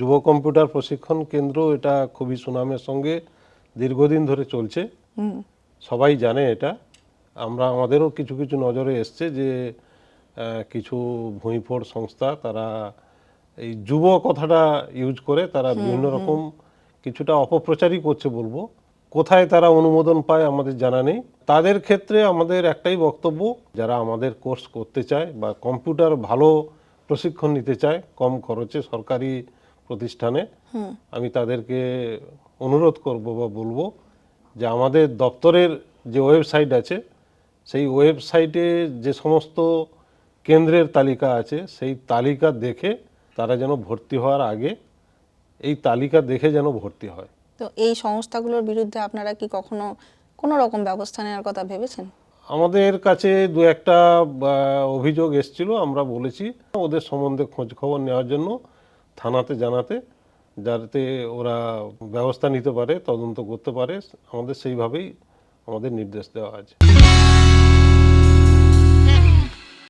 যুব কম্পিউটার প্রশিক্ষণ কেন্দ্র এটা খুবই সুনামের সঙ্গে দীর্ঘদিন ধরে চলছে। সবাই জানে এটা। আমরা আমাদেরও কিছু কিছু নজরে এসছে যে কিছু ভূঁইফোড় সংস্থা তারা এই যুব কথাটা ইউজ করে তারা বিভিন্ন রকম কিছুটা অপপ্রচারই করছে বলব। কোথায় তারা অনুমোদন পায় আমাদের জানা নেই। তাদের ক্ষেত্রে আমাদের একটাই বক্তব্য যারা আমাদের কোর্স করতে চায় বা কম্পিউটার ভালো প্রশিক্ষণ নিতে চায় কম খরচে সরকারি প্রতিষ্ঠানে আমি তাদেরকে অনুরোধ করব বা বলব যে আমাদের দপ্তরের যে ওয়েবসাইট আছে সেই ওয়েবসাইটে যে সমস্ত কেন্দ্রের তালিকা আছে সেই তালিকা দেখে তারা যেন ভর্তি হওয়ার আগে এই তালিকা দেখে যেন ভর্তি হয়। তো এই সংস্থাগুলোর বিরুদ্ধে আপনারা কি কখনো কোনো রকম ব্যবস্থা নেওয়ার কথা ভেবেছেন? আমাদের কাছে দু একটা অভিযোগ এসছিল আমরা বলেছি ওদের সম্বন্ধে খোঁজ খবর নেওয়ার জন্য। থানাতে জানাতে, যাতে ওরা ব্যবস্থা নিতে পারে, তদন্ত করতে পারে, আমাদের সেইভাবেই আমাদের নির্দেশ দেওয়া আছে।